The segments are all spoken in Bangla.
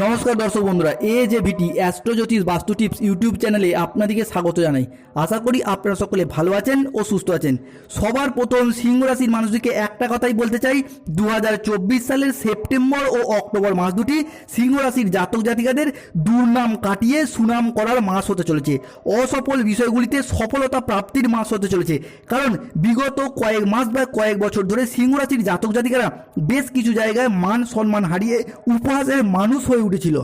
নমস্কার দর্শক বন্ধুরা, এ যে ভিটি অ্যাস্ট্রোজ্যোতিষ বাস্তু টিপস ইউটিউব চ্যানেলে আপনাদেরকে স্বাগত জানাই। আশা করি আপনারা সকলে ভালো আছেন ও সুস্থ আছেন। সবার প্রথম সিংহ রাশির মানুষদেরকে একটা কথাই বলতে চাই দু হাজার চব্বিশ সালের সেপ্টেম্বর ও অক্টোবর মাস দুটি সিংহ রাশির জাতক জাতিকাদের দুর্নাম কাটিয়ে সুনাম করার মাস হতে চলেছে। অসফল বিষয়গুলিতে সফলতা প্রাপ্তির মাস হতে চলেছে। কারণ বিগত কয়েক মাস বা কয়েক বছর ধরে সিংহ রাশির জাতক জাতিকারা বেশ কিছু জায়গায় মান সম্মান হারিয়ে উপহাসের মানুষ হয়ে উঠেছিল।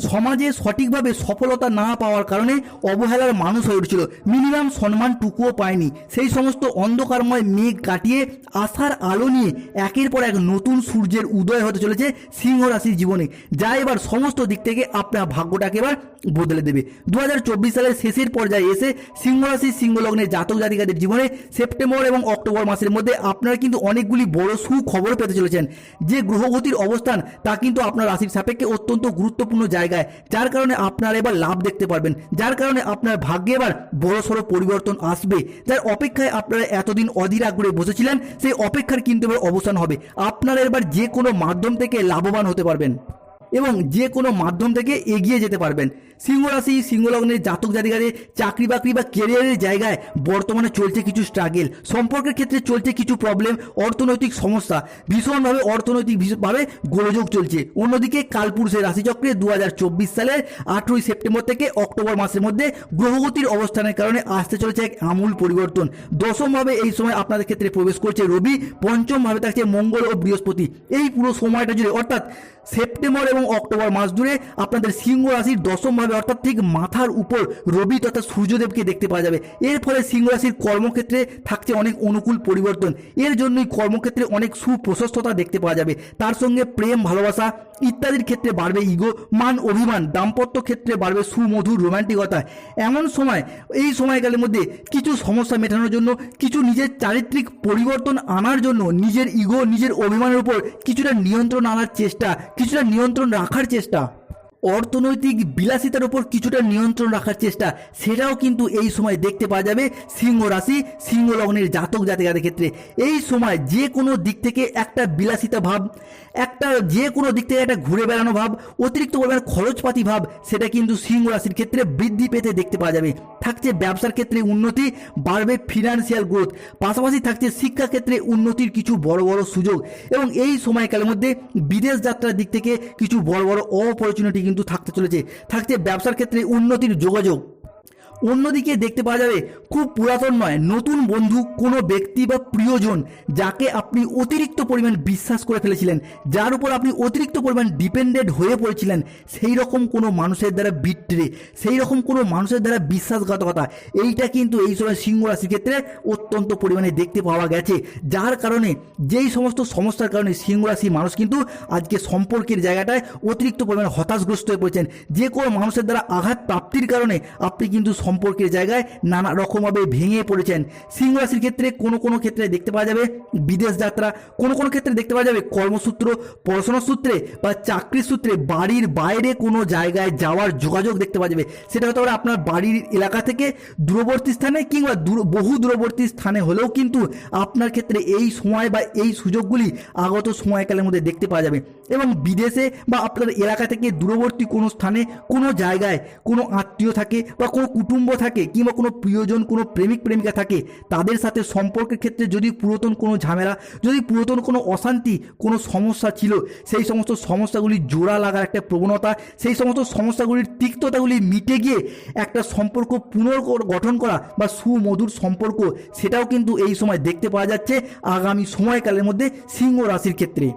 সমাজে সঠিকভাবে সফলতা না পাওয়ার কারণে অবহেলার মানুষ হয়ে উঠেছিল। মিনিমাম সম্মানটুকুও পায়নি। সেই সমস্ত অন্ধকারময় মেঘ কাটিয়ে আশার আলো নিয়ে একের পর এক নতুন সূর্যের উদয় হতে চলেছে সিংহ রাশির জীবনে, যা এবার সমস্ত দিক থেকে আপনার ভাগ্যটাকে এবার বদলে দেবে। দু হাজার চব্বিশ সালের শেষের পর্যায়ে এসে সিংহ রাশির সিংহলগ্নের জাতক জাতিকাদের জীবনে সেপ্টেম্বর এবং অক্টোবর মাসের মধ্যে আপনারা কিন্তু অনেকগুলি বড় সুখবর পেতে চলেছেন। যে গ্রহগতির অবস্থান, তা কিন্তু আপনার রাশির সাপেক্ষে অত্যন্ত গুরুত্বপূর্ণ জায়গায়। যার কারণে আপনার এবার লাভ দেখতে পারবেন। যার কারণে আপনার ভাগ্যে এবার বড় সড়ো পরিবর্তন আসবে। যার অপেক্ষায় আপনারা এতদিন অধীর আগ্রহে বসেছিলেন, সেই অপেক্ষার কিন্তু এবার অবসান হবে। আপনারা এবার যে কোনো মাধ্যম থেকে লাভবান হতে পারবেন। এবং যে কোনো মাধ্যম থেকে এগিয়ে যেতে পারবেন। সিংহ রাশি সিংহলগ্নের জাতক জাতিকাদের চাকরি বাকরি বা কেরিয়ারের জায়গায় বর্তমানে চলছে কিছু স্ট্রাগেল সম্পর্কের ক্ষেত্রে চলছে কিছু প্রবলেম অর্থনৈতিক সমস্যা। ভীষণভাবে অর্থনৈতিকভাবে গোলযোগ চলছে। অন্যদিকে কালপুরুষের রাশিচক্রে দু হাজার চব্বিশ সালের আঠেরোই সেপ্টেম্বর থেকে অক্টোবর মাসের মধ্যে গ্রহগতির অবস্থানের কারণে আসতে চলেছে এক আমূল পরিবর্তন। দশমভাবে এই সময় আপনাদের ক্ষেত্রে প্রবেশ করছে রবি, পঞ্চমভাবে থাকছে মঙ্গল ও বৃহস্পতি। এই পুরো সময়টা জুড়ে অর্থাৎ সেপ্টেম্বর এবং অক্টোবর মাস জুড়ে আপনাদের সিংহ রাশির দশমভাবে অর্থাৎ ঠিক মাথার উপর রবি তথা সূর্যদেবকে দেখতে পাওয়া যাবে। এর ফলে সিংহ রাশির কর্মক্ষেত্রে থাকছে অনেক অনুকূল পরিবর্তন। এর জন্যই কর্মক্ষেত্রে অনেক সুপ্রশস্ততা দেখতে পাওয়া যাবে। তার সঙ্গে প্রেম, ভালোবাসা ইত্যাদির ক্ষেত্রে বাড়বে ইগো মান অভিমান, দাম্পত্য ক্ষেত্রে বাড়বে সুমধুর রোমান্টিকতা। এমন সময়, এই সময়কালের মধ্যে কিছু সমস্যা মেটানোর জন্য, কিছু নিজের চারিত্রিক পরিবর্তন আনার জন্য নিজের ইগো নিজের অভিমানের উপর কিছুটা নিয়ন্ত্রণ আনার চেষ্টা, কিছুটা নিয়ন্ত্রণ রাখার চেষ্টা। অর্থনৈতিক বিলাসিতার উপর কিছুটা নিয়ন্ত্রণ রাখার চেষ্টা, সেটাও কিন্তু এই সময় দেখতে পাওয়া যাবে সিংহ রাশি, সিংহ লগ্নের জাতক জাতিকাদের ক্ষেত্রে। এই সময় যে কোনো দিক থেকে একটা বিলাসিতা ভাব, একটা যে কোনো দিক থেকে একটা ঘুরে বেড়ানো ভাব, অতিরিক্ত পরিমাণ খরচপাতি ভাব, সেটা কিন্তু সিংহ রাশির ক্ষেত্রে বৃদ্ধি পেতে দেখতে পাওয়া যাবে। থাকছে ব্যবসার ক্ষেত্রে উন্নতি, বাড়বে ফিনান্সিয়াল গ্রোথ পাশাপাশি থাকছে শিক্ষা ক্ষেত্রে উন্নতির কিছু বড় বড় সুযোগ এবং এই সময়কালের মধ্যে বিদেশ যাত্রার দিক থেকে কিছু বড় বড় অপরচুনিটি কিন্তু থাকতে চলেছে। থাকছে ব্যবসার ক্ষেত্রে উন্নতির যোগাযোগ। অন্যদিকে দেখতে পাওয়া যাবে, খুব পুরাতন নয়, নতুন বন্ধু কোনো ব্যক্তি বা প্রিয়জন যাকে আপনি অতিরিক্ত পরিমাণ বিশ্বাস করে ফেলেছিলেন, যার উপর আপনি অতিরিক্ত পরিমাণ ডিপেন্ডেন্ট হয়ে পড়েছিলেন, সেই রকম কোনো মানুষের দ্বারা বিট্রে, সেই রকম কোনো মানুষের দ্বারা বিশ্বাসঘাতকতা, এইটা কিন্তু এই সময় সিংহ রাশির ক্ষেত্রে অত্যন্ত পরিমাণে দেখতে পাওয়া গেছে, যার কারণে যেই সমস্ত সমস্যার কারণে সিংহ রাশির মানুষ কিন্তু আজকে সম্পর্কের জায়গাটায় অতিরিক্ত পরিমাণে হতাশগ্রস্ত হয়ে পড়েছেন, যে কোনো মানুষের দ্বারা আঘাত প্রাপ্তির কারণে আপনি কিন্তু সম্পর্কের জায়গায় নানা রকমভাবে ভেঙে পড়েছেন। সিংহ রাশির ক্ষেত্রে কোনো কোনো ক্ষেত্রে দেখতে পাওয়া যাবে বিদেশ যাত্রা, কোনো কোনো ক্ষেত্রে দেখতে পাওয়া যাবে কর্মসূত্র, পড়াশোনার সূত্রে বা চাকরির সূত্রে, বাড়ির বাইরে কোনো জায়গায় যাওয়ার যোগাযোগ দেখতে পাওয়া যাবে। সেটা হতে পারে আপনার বাড়ির এলাকা থেকে দূরবর্তী স্থানে কিংবা দূর, বহু দূরবর্তী স্থানে হলেও কিন্তু আপনার ক্ষেত্রে এই সময় বা এই সুযোগগুলি আগত সময়কালের মধ্যে দেখতে পাওয়া যাবে। এবং বিদেশে বা আপনার এলাকা থেকে দূরবর্তী কোনো স্থানে, কোনো জায়গায় কোনো আত্মীয় থাকে বা কোনো কুটুম্ব থাকে কিংবা কোনো প্রিয়জন, কোনো প্রেমিক, প্রেমিকা থাকে, তাদের সাথে সম্পর্কের ক্ষেত্রে যদি পুরাতন কোনো ঝামেলা, যদি পুরাতন কোনো অশান্তি, কোনো সমস্যা ছিল, সেই সমস্ত সমস্যাগুলি জোড়া লাগার একটা প্রবণতা, সেই সমস্ত সমস্যাগুলির তিক্ততাগুলি মিটে গিয়ে একটা সম্পর্ক পুনর্গঠন করা বা সুমধুর সম্পর্ক, সেটাও কিন্তু এই সময় দেখতে পাওয়া যাচ্ছে আগামী সময়কালের মধ্যে সিংহ রাশির ক্ষেত্রে।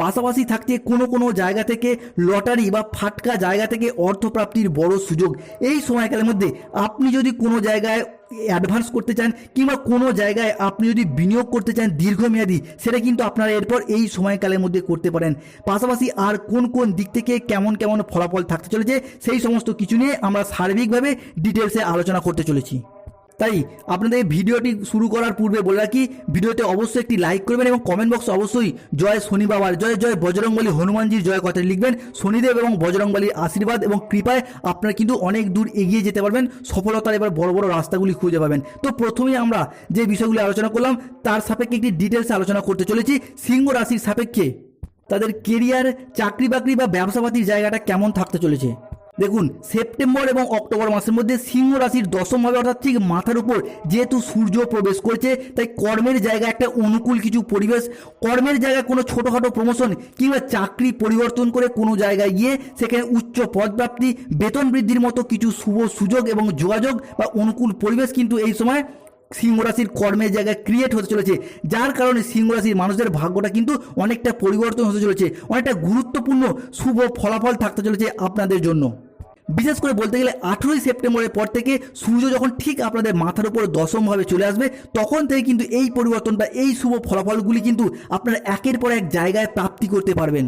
পাশাপাশি থাকছে কোনো কোনো জায়গা থেকে লটারি বা ফাটকা জায়গা থেকে অর্থপ্রাপ্তির বড় সুযোগ। এই সময়কালের মধ্যে আপনি যদি কোনো জায়গায় অ্যাডভান্স করতে চান কিংবা কোনো জায়গায় আপনি যদি বিনিয়োগ করতে চান দীর্ঘমেয়াদী, সেটা কিন্তু আপনারা এরপর এই সময়কালের মধ্যে করতে পারেন। পাশাপাশি আর কোন কোন দিক থেকে কেমন কেমন ফলাফল থাকতে চলেছে, সেই সমস্ত কিছু নিয়ে আমরা সার্বিকভাবে ডিটেলসে আলোচনা করতে চলেছি। তাই আপনাদের ভিডিওটি শুরু করার পূর্বে বলে রাখি, ভিডিওতে অবশ্যই একটি লাইক করবেন এবং কমেন্ট বক্সে অবশ্যই জয় শনি বাবার জয় জয় বজরংবলী হনুমানজির জয় কথাটি লিখবেন। শনিদেব এবং বজরংবলীর আশীর্বাদ এবং কৃপায় আপনারা কিন্তু অনেক দূর এগিয়ে যেতে পারবেন, সফলতার এবার বড় বড় রাস্তাগুলি খুঁজে পাবেন। তো প্রথমেই আমরা যে বিষয়গুলি আলোচনা করলাম, তার সাপেক্ষে একটি ডিটেলসে আলোচনা করতে চলেছি। সিংহ রাশির সাপেক্ষে তাদের কেরিয়ার চাকরি বাকরি বা ব্যবসাপাতির জায়গাটা কেমন থাকতে চলেছে? দেখুন, সেপ্টেম্বর এবং অক্টোবর মাসের মধ্যে সিংহ রাশির দশমভাবে অর্থাৎ ঠিক মাথার উপর যেহেতু সূর্য প্রবেশ করেছে, তাই কর্মের জায়গা একটা অনুকূল কিছু পরিবেশ, কর্মের জায়গায় কোনো ছোটোখাটো প্রমোশন কিংবা চাকরি পরিবর্তন করে কোনো জায়গায় গিয়ে সেখানে উচ্চ পদপ্রাপ্তি, বেতন বৃদ্ধির মতো কিছু শুভ সুযোগ এবং যোগাযোগ বা অনুকূল পরিবেশ কিন্তু এই সময় সিংহ রাশির কর্মের জায়গায় ক্রিয়েট হতে চলেছে। যার কারণে সিংহ রাশির মানুষদের ভাগ্যটা কিন্তু অনেকটা পরিবর্তন হতে চলেছে, অনেকটা গুরুত্বপূর্ণ শুভ ফলাফল থাকতে চলেছে আপনাদের জন্য। বিশেষ করে বলতে গেলে আঠেরোই সেপ্টেম্বরের পর থেকে সূর্য যখন ঠিক আপনাদের মাথার উপর দশমভাবে চলে আসবে, তখন থেকে কিন্তু এই পরিবর্তনটা, এই শুভ ফলাফলগুলি কিন্তু আপনারা একের পর এক জায়গায় প্রাপ্তি করতে পারবেন।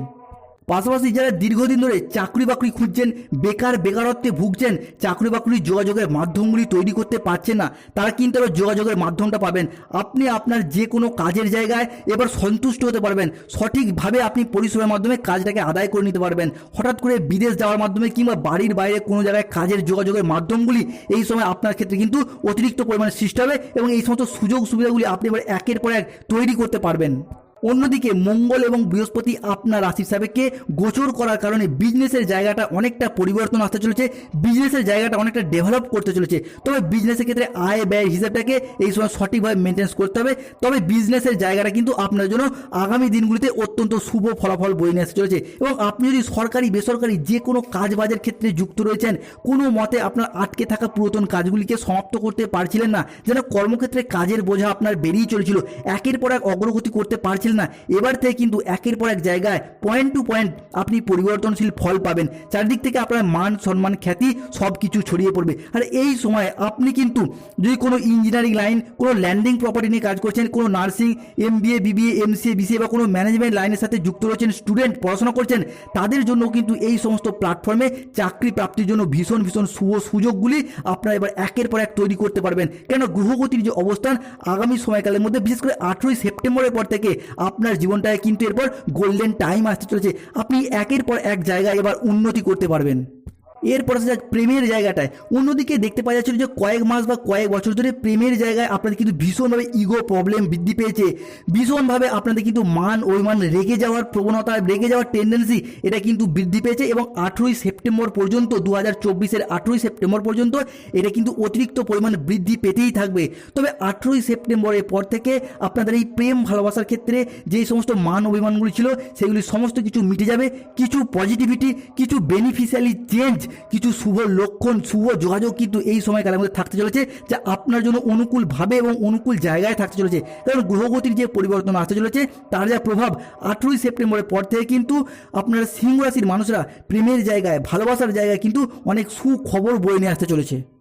পাশাপাশি যারা দীর্ঘদিন ধরে চাকরি বাকরি খুঁজছেন, বেকার বেকারত্বে ভুগছেন, চাকরি বাকরির যোগাযোগের মাধ্যমগুলি তৈরি করতে পারছেন না, তারা কিন্তু এবার যোগাযোগের মাধ্যমটা পাবেন। আপনি আপনার যে কোনো কাজের জায়গায় এবার সন্তুষ্ট হতে পারবেন। সঠিকভাবে আপনি পরিশ্রমের মাধ্যমে কাজটাকে আদায় করে নিতে পারবেন। হঠাৎ করে বিদেশ যাওয়ার মাধ্যমে কিংবা বাড়ির বাইরে কোনো জায়গায় কাজের যোগাযোগের মাধ্যমগুলি এই সময় আপনার ক্ষেত্রে কিন্তু অতিরিক্ত পরিমাণে সৃষ্টি হবে এবং এই সমস্ত সুযোগ সুবিধাগুলি আপনি এবার একের পর এক তৈরি করতে পারবেন। অন্যদিকে মঙ্গল এবং বৃহস্পতি আপনার রাশির সাপেক্ষে গোচর করার কারণে বিজনেসের জায়গাটা অনেকটা পরিবর্তন আসতে চলেছে বিজনেসের জায়গাটা অনেকটা ডেভেলপ করতে চলেছে। তবে বিজনেসের ক্ষেত্রে আয় ব্যয় হিসাবটাকে এই সময় সঠিকভাবে মেনটেন্স করতে হবে। তবে বিজনেসের জায়গাটা কিন্তু আপনার জন্য আগামী দিনগুলিতে অত্যন্ত শুভ ফলাফল বয়ে নিয়ে আসতে চলেছে। এবং আপনি যদি সরকারি, বেসরকারি যে কোনো কাজ বাজের ক্ষেত্রে যুক্ত রয়েছেন, কোনো মতে আপনার আটকে থাকা পুরাতন কাজগুলিকে সমাপ্ত করতে পারছিলেন না, যেন কর্মক্ষেত্রে কাজের বোঝা আপনার বেরিয়ে চলেছিল, একের পর এক অগ্রগতি করতে পারছিলেন না, এবার থেকে কিন্তু একের পর এক জায়গায় পয়েন্ট টু পয়েন্ট আপনি পরিবর্তনশীল ফল পাবেন। চারদিক থেকে আপনার মান, সম্মান, খ্যাতি সব কিছু ছড়িয়ে পড়বে। আর এই সময় আপনি কিন্তু যদি কোনো ইঞ্জিনিয়ারিং লাইন কোনো ল্যান্ডিং প্রপার্টি নিয়ে কাজ করছেন, কোনো nursing M BA BBA MCA BCA বা কোনো ম্যানেজমেন্ট লাইনের সাথে যুক্ত রয়েছেন স্টুডেন্ট পড়াশোনা করছেন, তাদের জন্য কিন্তু এই সমস্ত প্ল্যাটফর্মে চাকরি প্রাপ্তির জন্য ভীষণ ভীষণ শুভ সুযোগগুলি আপনারা এবার একের পর এক তৈরি করতে পারবেন। কেন গ্রহগতির যে অবস্থান, আগামী সময়কালের মধ্যে, বিশেষ করে আঠেরোই সেপ্টেম্বরের পর থেকে আপনার জীবনটায় কিন্তু এরপর গোল্ডেন টাইম আসতে চলেছে। আপনি একের পর এক জায়গায় এবার উন্নতি করতে পারবেন। এরপর আসা যাক প্রেমের জায়গাটায়। অন্যদিকে দেখতে পাওয়া যাচ্ছিল যে কয়েক মাস বা কয়েক বছর ধরে প্রেমের জায়গায় আপনাদের কিন্তু ভীষণভাবে ইগো প্রবলেম বৃদ্ধি পেয়েছে। ভীষণভাবে আপনাদের কিন্তু মান অভিমান রেগে যাওয়ার প্রবণতা, রেগে যাওয়ার টেন্ডেন্সি এটা কিন্তু বৃদ্ধি পেয়েছে এবং আঠেরোই সেপ্টেম্বর পর্যন্ত দু হাজার চব্বিশের আঠেরোই সেপ্টেম্বর পর্যন্ত এটা কিন্তু অতিরিক্ত পরিমাণ বৃদ্ধি পেতেই থাকবে। তবে আঠেরোই সেপ্টেম্বরের পর থেকে আপনাদের এই প্রেম ভালোবাসার ক্ষেত্রে যেই সমস্ত মান অভিমানগুলি ছিল, সেগুলি সমস্ত কিছু মিটে যাবে। কিছু পজিটিভিটি কিছু বেনিফিশিয়ালি চেঞ্জ কিছু শুভ লক্ষণ, শুভ যোগাযোগ কিন্তু এই সময়কালের মধ্যে থাকতে চলেছে, যা আপনার জন্য অনুকূলভাবে এবং অনুকূল জায়গায় থাকতে চলেছে। কারণ গ্রহগতির যে পরিবর্তন আসতে চলেছে, তার যা প্রভাব আঠেরোই সেপ্টেম্বরের পর থেকে কিন্তু আপনারা সিংহ রাশির মানুষরা প্রেমের জায়গায়, ভালোবাসার জায়গায় কিন্তু অনেক সুখবর বয়ে নিয়ে আসতে চলেছে।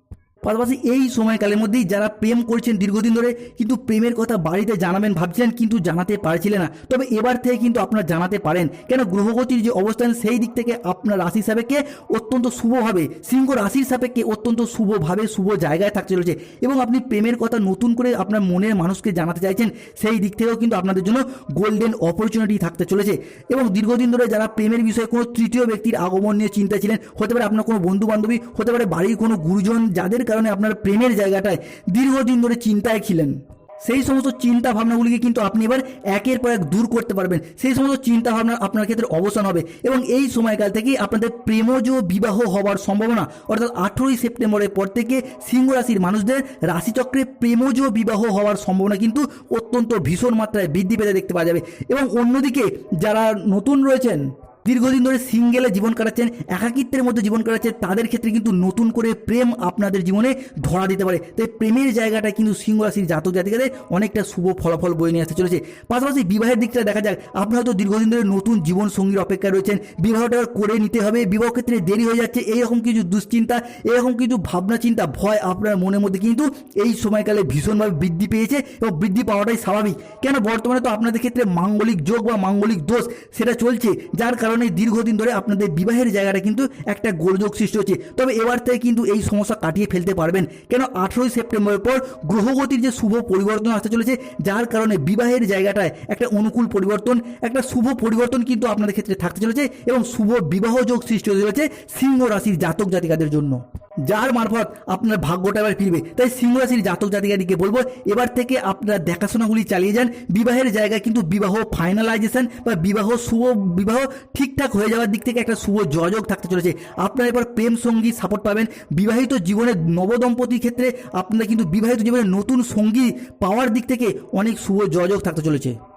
পাশাপাশি এই সময়কালের মধ্যেই যারা প্রেম করছেন দীর্ঘদিন ধরে, কিন্তু প্রেমের কথা বাড়িতে জানাবেন, ভাবছিলেন, কিন্তু জানাতে পারছিলেন না। তবে এবার থেকে কিন্তু আপনারা জানাতে পারেন। কেন গ্রহগতির যে অবস্থান, সেই দিক থেকে আপনার রাশি সাপেক্ষে অত্যন্ত শুভভাবে, সিংহ রাশির সাপেক্ষে অত্যন্ত শুভভাবে, শুভ জায়গায় থাকতে চলেছে। এবং আপনি প্রেমের কথা নতুন করে আপনার মনের মানুষকে জানাতে চাইছেন, সেই দিক থেকেও কিন্তু আপনাদের জন্য গোল্ডেন অপরচুনিটি থাকতে চলেছে। এবং দীর্ঘদিন ধরে যারা প্রেমের বিষয়ে কোনো তৃতীয় ব্যক্তির আগমন নিয়ে চিন্তা ছিলেন, হতে পারে আপনার কোনো বন্ধু বান্ধবী হতে পারে বাড়ির কোনো গুরুজন, যাদের কারণে আপনার প্রেমের জায়গাটায় দীর্ঘদিন ধরে চিন্তায় ছিলেন। সেই সমস্ত চিন্তা ভাবনাগুলিকে কিন্তু আপনি এবার একের পর এক দূর করতে পারবেন। সেই সমস্ত চিন্তা ভাবনা আপনার ক্ষেত্রে অবসান হবে এবং এই সময়কাল থেকেই আপনাদের প্রেমজ বিবাহ হওয়ার সম্ভাবনা, অর্থাৎ আঠেরোই সেপ্টেম্বরের পর থেকে সিংহ রাশির মানুষদের রাশিচক্রে প্রেমজ বিবাহ হওয়ার সম্ভাবনা কিন্তু অত্যন্ত ভীষণ মাত্রায় বৃদ্ধি পেতে দেখতে পাওয়া যাবে। এবং অন্যদিকে যারা নতুন রয়েছেন দীর্ঘদিন ধরে সিঙ্গেলে জীবন কাটাচ্ছেন, একাকিত্বের মধ্যে জীবন কাটাচ্ছেন, তাদের ক্ষেত্রে কিন্তু নতুন করে প্রেম আপনাদের জীবনে ধরা দিতে পারে। তাই প্রেমের জায়গাটা কিন্তু সিংহ রাশির জাতক জাতিকাদের অনেকটা শুভ ফলাফল বয়ে নিয়ে আসতে চলেছে। পাশাপাশি বিবাহের দিকটা দেখা যাক। আপনারা হয়তো দীর্ঘদিন ধরে নতুন জীবন সঙ্গীর অপেক্ষায় রয়েছেন। বিবাহটা করে নিতে হবে। বিবাহ ক্ষেত্রে দেরি হয়ে যাচ্ছে। এইরকম কিছু দুশ্চিন্তা, এরকম কিছু ভাবনা, চিন্তা, ভয় আপনার মনের মধ্যে কিন্তু এই সময়কালে ভীষণভাবে বৃদ্ধি পেয়েছে এবং বৃদ্ধি পাওয়াটাই স্বাভাবিক। কেন? বর্তমানে তো আপনাদের ক্ষেত্রে মাঙ্গলিক যোগ বা মাঙ্গলিক দোষ সেটা চলছে। যার কারণে দীর্ঘদিন ধরে আপনাদের বিবাহের জায়গাটা কিন্তু একটা গোলযোগ সৃষ্টি হচ্ছে। তবে এবার থেকে কিন্তু এই সমস্যা কাটিয়ে ফেলতে পারবেন। কেন আঠেরোই সেপ্টেম্বরের পর গ্রহগতির যে শুভ পরিবর্তন আসতে চলেছে, যার কারণে বিবাহের জায়গাটায় একটা অনুকূল পরিবর্তন, একটা শুভ পরিবর্তন কিন্তু আপনাদের ক্ষেত্রে থাকতে চলেছে এবং শুভ বিবাহ যোগ সৃষ্টি হতে চলেছে সিংহ রাশির জাতক জাতিকাদের জন্য। যার মারফত আপনার ভাগ্যটা এবার ফিরবে। তাই সিংহ রাশির জাতক জাতিকারীকে বলব, এবার থেকে আপনারা দেখাশোনাগুলি চালিয়ে যান। বিবাহের জায়গায় কিন্তু বিবাহ ফাইনালাইজেশন বা বিবাহ শুভ বিবাহ ঠিকঠাক হয়ে যাওয়ার দিক থেকে একটা শুভ যোগাযোগ থাকতে চলেছে। আপনারা এবার প্রেম সঙ্গী সাপোর্ট পাবেন। বিবাহিত জীবনের নবদম্পতির ক্ষেত্রে আপনারা কিন্তু বিবাহিত জীবনে নতুন সঙ্গী পাওয়ার দিক থেকে অনেক শুভ যোগাযোগ থাকতে চলেছে।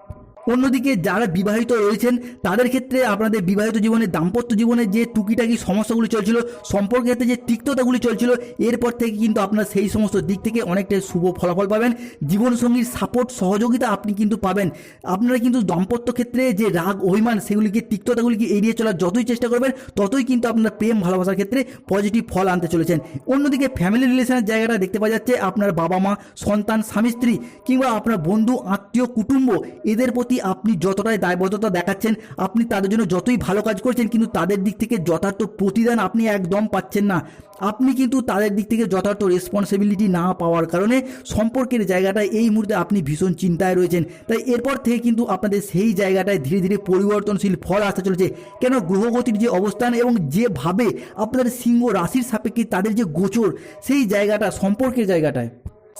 অন্যদিকে যারা বিবাহিত রয়েছেন, তাদের ক্ষেত্রে আপনাদের বিবাহিত জীবনে, দাম্পত্য জীবনে যে টুকিটাকি সমস্যাগুলি চলছিল, সম্পর্কের ক্ষেত্রে যে তিক্ততাগুলি চলছিল, এরপর থেকে কিন্তু আপনার সেই সমস্ত দিক থেকে অনেকটাই শুভ ফলাফল পাবেন। জীবনসঙ্গীর সাপোর্ট সহযোগিতা আপনি কিন্তু পাবেন। আপনারা কিন্তু দাম্পত্য ক্ষেত্রে যে রাগ, অভিমান, সেগুলিকে, তিক্ততাগুলিকে এড়িয়ে চলার যতই চেষ্টা করবেন, ততই কিন্তু আপনার প্রেম, ভালোবাসার ক্ষেত্রে পজিটিভ ফল আনতে চলেছেন। অন্যদিকে ফ্যামিলি রিলেশনের জায়গাটা দেখতে পাওয়া যাচ্ছে, আপনার বাবা মা সন্তান, স্বামী, স্ত্রী কিংবা আপনার বন্ধু, আত্মীয়, কুটুম্ব, এদের প্রতি আপনি যতটাই দায়বদ্ধতা দেখাচ্ছেন, আপনি তাদের জন্য যতই ভালো কাজ করছেন, কিন্তু তাদের দিক থেকে যথার্থ প্রতিদান আপনি একদম পাচ্ছেন না। আপনি কিন্তু তাদের দিক থেকে যথার্থ রেসপন্সিবিলিটি না পাওয়ার কারণে সম্পর্কের জায়গাটায় এই মুহূর্তে আপনি ভীষণ চিন্তায় রয়েছেন। তাই এরপর থেকে কিন্তু আপনাদের সেই জায়গাটায় ধীরে ধীরে পরিবর্তনশীল ফল আসতে চলেছে। কেন গ্রহগতির যে অবস্থান এবং যেভাবে আপনাদের সিংহ রাশির সাপেক্ষে তাদের যে গোচর, সেই জায়গাটা, সম্পর্কের জায়গাটায়।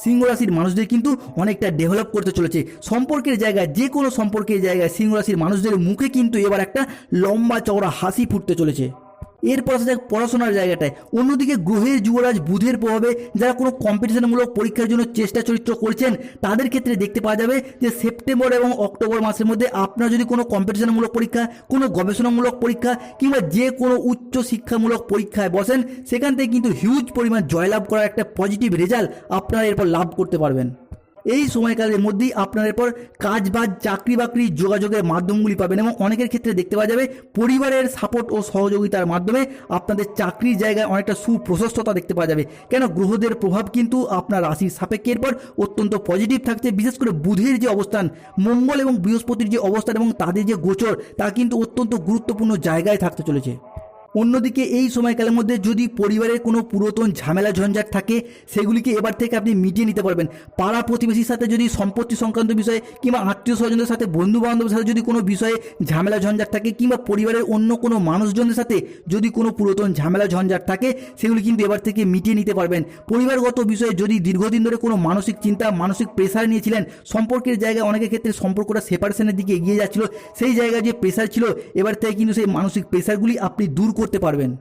সিংহ রাশির মানুষদের কিন্তু অনেকটা ডেভেলপ করতে চলেছে। সম্পর্কের জায়গায় যে কোনো সম্পর্কের জায়গায় সিংহ রাশির মানুষদের মুখে কিন্তু এবার একটা লম্বা চওড়া হাসি ফুটতে চলেছে। এরপর আসা যাক পড়াশোনার জায়গাটায়। অন্যদিকে গ্রহের যুবরাজ বুধের প্রভাবে যারা কোনো কম্পিটিশনমূলক পরীক্ষার জন্য চেষ্টা চরিত্র করছেন, তাদের ক্ষেত্রে দেখতে পাওয়া যাবে যে সেপ্টেম্বর এবং অক্টোবর মাসের মধ্যে আপনার যদি কোনো কম্পিটিশনমূলক পরীক্ষা, কোনো গবেষণামূলক পরীক্ষা কিংবা যে কোনো উচ্চ শিক্ষামূলক পরীক্ষায় বসেন, সেখান থেকে কিন্তু হিউজ পরিমাণ জয়লাভ করার একটা পজিটিভ রেজাল্ট আপনারা এরপর লাভ করতে পারবেন। এই সময়কালের মধ্যেই আপনার এরপর কাজ বাজ চাকরি বাকরি যোগাযোগের মাধ্যমগুলি পাবেন এবং অনেকের ক্ষেত্রে দেখতে পাওয়া যাবে পরিবারের সাপোর্ট ও সহযোগিতার মাধ্যমে আপনাদের চাকরির জায়গায় অনেকটা সুপ্রশস্ততা দেখতে পাওয়া যাবে। কেন? গ্রহদের প্রভাব কিন্তু আপনার রাশির সাপেক্ষে এরপর অত্যন্ত পজিটিভ থাকছে। বিশেষ করে বুধের যে অবস্থান, মঙ্গল এবং বৃহস্পতির যে অবস্থান এবং তাদের যে গোচর, তা কিন্তু অত্যন্ত গুরুত্বপূর্ণ জায়গায় থাকতে চলেছে। অন্যদিকে এই সময়কালের মধ্যে যদি পরিবারের কোনো পুরাতন ঝামেলা ঝঞ্ঝাট থাকে, সেগুলিকে এবার থেকে আপনি মিটিয়ে নিতে পারবেন। পাড়া প্রতিবেশীর সাথে যদি সম্পত্তি সংক্রান্ত বিষয়ে কিংবা আত্মীয় স্বজনদের সাথে বন্ধু বান্ধবের সাথে যদি কোনো বিষয়ে ঝামেলা ঝঞ্ঝাট থাকে, কিংবা পরিবারের অন্য কোনো মানুষজনের সাথে যদি কোনো পুরাতন ঝামেলা ঝঞ্ঝাট থাকে, সেগুলি কিন্তু এবার থেকে মিটিয়ে নিতে পারবেন। পরিবারগত বিষয়ে যদি দীর্ঘদিন ধরে কোনো মানসিক চিন্তা, মানসিক প্রেশার নিয়েছিলেন, সম্পর্কের জায়গায় অনেকের ক্ষেত্রে সম্পর্কটা সেপারেশনের দিকে এগিয়ে যাচ্ছিল, সেই জায়গায় যে প্রেশার ছিল, এবার থেকে কিন্তু সেই মানসিক প্রেশারগুলি আপনি দূর করতে পারবেন।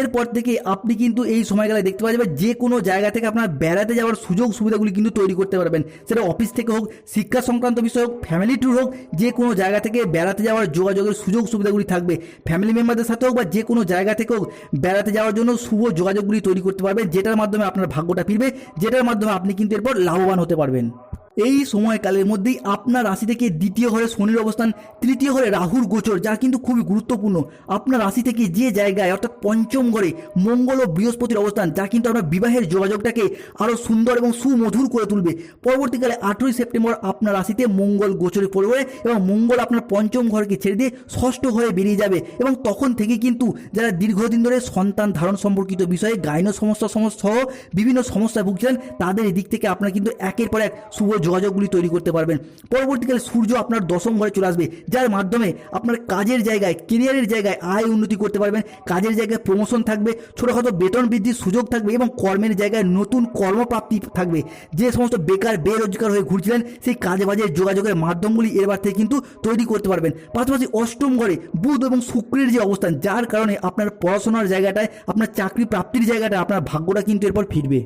এরপর থেকে আপনি কিন্তু এই সময়কালে দেখতে পাওয়া যাবে যে কোনো জায়গা থেকে আপনার বেড়াতে যাওয়ার সুযোগ সুবিধাগুলি কিন্তু তৈরি করতে পারবেন। সেটা অফিস থেকে হোক, শিক্ষা সংক্রান্ত বিষয় হোক ফ্যামিলি ট্যুর হোক, যে কোনো জায়গা থেকে বেড়াতে যাওয়ার যোগাযোগের সুযোগ সুবিধাগুলি থাকবে। ফ্যামিলি মেম্বারদের সাথে হোক বা যে কোনো জায়গা থেকে হোক, বেড়াতে যাওয়ার জন্য শুভ যোগাযোগগুলি তৈরি করতে পারবেন, যেটার মাধ্যমে আপনার ভাগ্যটা ফিরবে, যেটার মাধ্যমে আপনি কিন্তু এরপর লাভবান হতে পারবেন। এই সময়কালের মধ্যেই আপনার রাশি থেকে দ্বিতীয় ঘরে শনির অবস্থান, তৃতীয় ঘরে রাহুর গোচর, যা কিন্তু খুবই গুরুত্বপূর্ণ। আপনার রাশি থেকে যে জায়গায়, অর্থাৎ পঞ্চম ঘরে মঙ্গল ও বৃহস্পতির অবস্থান, যা কিন্তু আপনার বিবাহের যোগাযোগটাকে আরও সুন্দর এবং সুমধুর করে তুলবে। পরবর্তীকালে আঠেরোই সেপ্টেম্বর আপনার রাশিতে মঙ্গল গোচরে পড়বে এবং মঙ্গল আপনার পঞ্চম ঘরকে ছেড়ে দিয়ে ষষ্ঠ ঘরে বেরিয়ে যাবে এবং তখন থেকে কিন্তু যারা দীর্ঘদিন ধরে সন্তান ধারণ সম্পর্কিত বিষয়ে গাইন সমস্যা সহ বিভিন্ন সমস্যায় ভুগছিলেন, তাদের দিক থেকে আপনার কিন্তু একের পর এক শুভ যোগাযোগগুলি তৈরি করতে পারবেন। পরবর্তীকালে সূর্য আপনার দশম ঘরে চলে আসবে, যার মাধ্যমে আপনার কাজের জায়গায় কেরিয়ারের জায়গায় আয় উন্নতি করতে পারবেন। কাজের জায়গায় প্রমোশন থাকবে, ছোটোখাটো বেতন বৃদ্ধির সুযোগ থাকবে এবং কর্মের জায়গায় নতুন কর্মপ্রাপ্তি থাকবে। যে সমস্ত বেকার, বেরোজগার হয়ে ঘুরছিলেন, সেই কাজে বাজে যোগাযোগের মাধ্যমগুলি এবার থেকে কিন্তু তৈরি করতে পারবেন। পাশাপাশি অষ্টম ঘরে বুধ এবং শুক্রের যে অবস্থান, যার কারণে আপনার পড়াশোনার জায়গাটায়, আপনার চাকরি প্রাপ্তির জায়গাটায় আপনার ভাগ্যটা কিন্তু এরপর ফিরবে।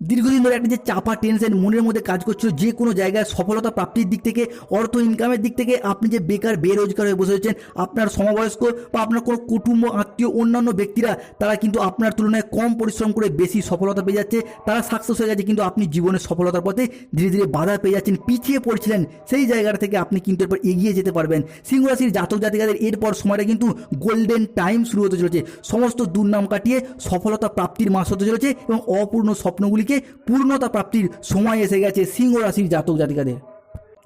দীর্ঘদিন ধরে একটা যে চাপা টেনশন মনের মধ্যে কাজ করছিল, যে কোনো জায়গায় সফলতা প্রাপ্তির দিক থেকে, অর্থ ইনকামের দিক থেকে আপনি যে বেকার, বেরোজগার হয়ে বসে রয়েছেন, আপনার সমবয়স্ক বা আপনার কোনো কুটুম্ব, আত্মীয়, অন্যান্য ব্যক্তিরা, তারা কিন্তু আপনার তুলনায় কম পরিশ্রম করে বেশি সফলতা পেয়ে যাচ্ছে। তারা সাকসেস হয়ে গেছে, কিন্তু আপনি জীবনের সফলতার পথে ধীরে ধীরে বাধা পেয়ে যাচ্ছেন, পিছিয়ে পড়ছিলেন। সেই জায়গাটা থেকে আপনি কিন্তু এরপর এগিয়ে যেতে পারবেন। সিংহ রাশির জাতক জাতিকাদের এরপর সময়টা কিন্তু গোল্ডেন টাইম শুরু হতে চলেছে। সমস্ত দুর্নাম কাটিয়ে সফলতা প্রাপ্তির মাস হতে চলেছে এবং অপূর্ণ স্বপ্নগুলিকে পূর্ণতা প্রাপ্তির সময় এসে গেছে সিংহ রাশির জাতক জাতিকাদের।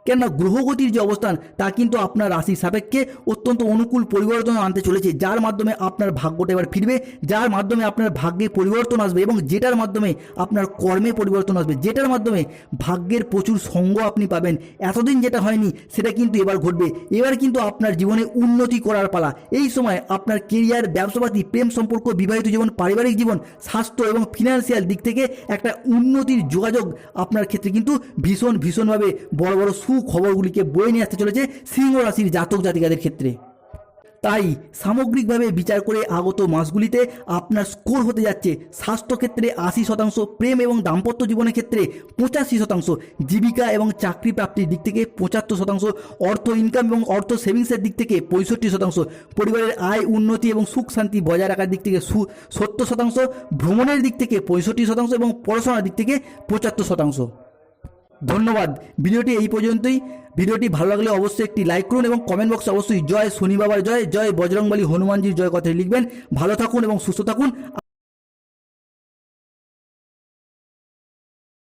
কেননা গ্রহগতির যে অবস্থান, তা কিন্তু আপনার রাশির সাপেক্ষে অত্যন্ত অনুকূল পরিবর্তন আনতে চলেছে, যার মাধ্যমে আপনার ভাগ্যটা এবার ফিরবে, যার মাধ্যমে আপনার ভাগ্যে পরিবর্তন আসবে এবং যেটার মাধ্যমে আপনার কর্মে পরিবর্তন আসবে, যেটার মাধ্যমে ভাগ্যের প্রচুর সঙ্গ আপনি পাবেন। এতদিন যেটা হয়নি, সেটা কিন্তু এবার ঘটবে। এবার কিন্তু আপনার জীবনে উন্নতি করার পালা। এই সময় আপনার কেরিয়ার ব্যবসাপাতি, প্রেম সম্পর্ক, বিবাহিত জীবন, পারিবারিক জীবন, স্বাস্থ্য এবং ফিনান্সিয়াল দিক থেকে একটা উন্নতির যোগাযোগ আপনার ক্ষেত্রে কিন্তু ভীষণ, ভীষণভাবে বড় বড় সুখবরগুলিকে বয়ে নিয়ে আসতে চলেছে সিংহ রাশির জাতক জাতিকাদের ক্ষেত্রে। তাই সামগ্রিকভাবে বিচার করে আগত মাসগুলিতে আপনার স্কোর হতে যাচ্ছে স্বাস্থ্যক্ষেত্রে আশি শতাংশ, প্রেম এবং দাম্পত্য জীবনের ক্ষেত্রে পঁচাশি শতাংশ, জীবিকা এবং চাকরি প্রাপ্তির দিক থেকে পঁচাত্তর শতাংশ, অর্থ ইনকাম এবং অর্থ সেভিংসের দিক থেকে পঁয়ষট্টি শতাংশ, পরিবারের আয়, উন্নতি এবং সুখ শান্তি বজায় রাখার দিক থেকে সত্তর শতাংশ, ভ্রমণের দিক থেকে পঁয়ষট্টি শতাংশ এবং পড়াশোনার দিক থেকে পঁচাত্তর শতাংশ। ধন্যবাদ। ভিডিওটি এই পর্যন্তই। ভিডিওটি ভালো লাগলে অবশ্যই একটি লাইক করুন এবং কমেন্ট বক্সে অবশ্যই জয় শনি বাবার জয় জয় বজরংবলী হনুমানজির জয় কথাটি লিখবেন। ভালো থাকুন এবং সুস্থ থাকুন।